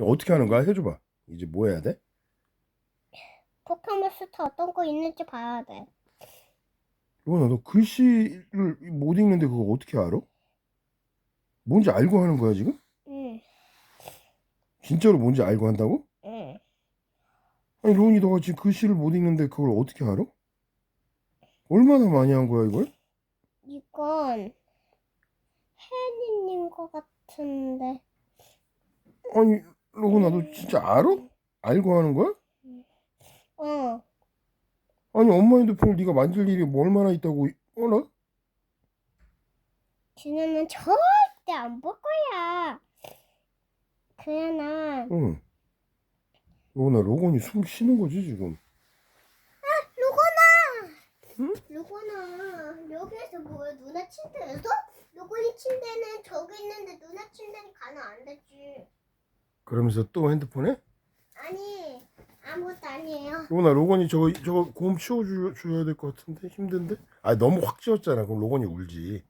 어떻게 하는 거야? 해줘봐. 이제 뭐 해야 돼? 포켓몬스터 어떤 거 있는지 봐야 돼. 로건아, 너 글씨를 못 읽는데 그거 어떻게 알아? 뭔지 알고 하는 거야, 지금? 응, 진짜로 뭔지 알고 한다고? 응. 아니, 로건이 너가 지금 글씨를 못 읽는데 그걸 어떻게 알아? 얼마나 많이 한 거야, 이걸? 이건 혜린인 것 같은데. 아니, 로건아, 너 진짜 알아? 알고 하는 거야? 어, 아니, 엄마 핸드폰을 네가 만질 일이 뭐 얼마나 있다고, 알아? 진우는 절대 안 볼 거야. 그야나 응. 로건아, 로건이 숨 쉬는 거지, 지금. 루거나. 루거나 여기에서 뭐야? 누나 침대에서? 루거니 침대는 저기 있는데 누나 침대는 가면 안 되지. 그러면서 또 핸드폰에? 아니 아무것도 아니에요. 로건아, 로건이 저거, 저거 곰 치워줘야 될 것 같은데? 힘든데? 아, 너무 확 지웠잖아. 그럼 로건이 울지.